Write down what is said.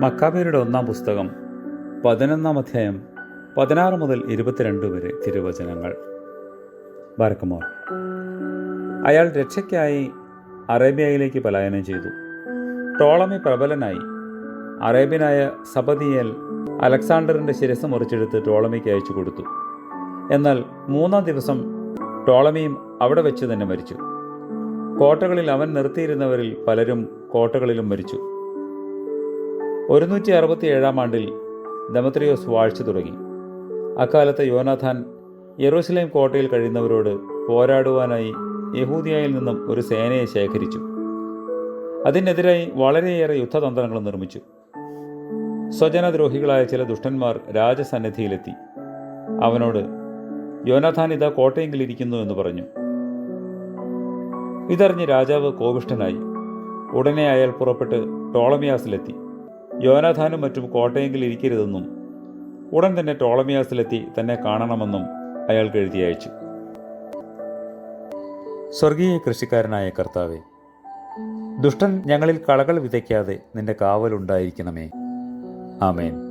മക്കാബേരുടെ ഒന്നാം പുസ്തകം പതിനൊന്നാം അധ്യായം പതിനാറ് മുതൽ ഇരുപത്തിരണ്ട് വരെ തിരുവചനങ്ങൾ. ബാരക്കുമാർ അയാൾ രക്ഷയ്ക്കായി അറേബ്യയിലേക്ക് പലായനം ചെയ്തു. ടോളമി പ്രബലനായി. അറേബ്യനായ സബദിയൽ അലക്സാണ്ടറിന്റെ ശിരസ് മുറിച്ചെടുത്ത് ടോളമിക്ക് അയച്ചു കൊടുത്തു. എന്നാൽ മൂന്നാം ദിവസം ടോളമിയും അവിടെ വെച്ച് തന്നെ മരിച്ചു. കോട്ടകളിൽ അവൻ നിർത്തിയിരുന്നവരിൽ പലരും കോട്ടകളിലും മരിച്ചു. ഒരുന്നൂറ്റി അറുപത്തി ഏഴാം ആണ്ടിൽ ദമത്രിയോസ് വാഴ്ച തുടങ്ങി. അക്കാലത്ത് യോനാഥാൻ യെറൂസലേം കോട്ടയിൽ കഴിയുന്നവരോട് പോരാടുവാനായി യഹൂദിയയിൽ നിന്നും ഒരു സേനയെ ശേഖരിച്ചു. അതിനെതിരായി വളരെയേറെ യുദ്ധതന്ത്രങ്ങൾ നിർമ്മിച്ചു. സ്വജനദ്രോഹികളായ ചില ദുഷ്ടന്മാർ രാജസന്നിധിയിലെത്തി. അവനോട് യോനാഥാൻ ഇതാ കോട്ടയെങ്കിലിരിക്കുന്നു എന്ന് പറഞ്ഞു. ഇതറിഞ്ഞ് രാജാവ് കോപിഷ്ഠനായി. ഉടനെ അയാൾ പുറപ്പെട്ട് ടോളമിയാസിലെത്തി. യോനാഥാനും മറ്റും കോട്ടയെങ്കിൽ ഇരിക്കരുതെന്നും ഉടൻ തന്നെ ടോളമിയാസിലെത്തി തന്നെ കാണണമെന്നും അയാൾക്ക് എഴുതി അയച്ചു സ്വർഗീയ കൃഷിക്കാരനായ കർത്താവെ ദുഷ്ടൻ ഞങ്ങളിൽ കളകൾ വിതയ്ക്കാതെ നിന്റെ കാവലുണ്ടായിരിക്കണമേ. ആമേൻ.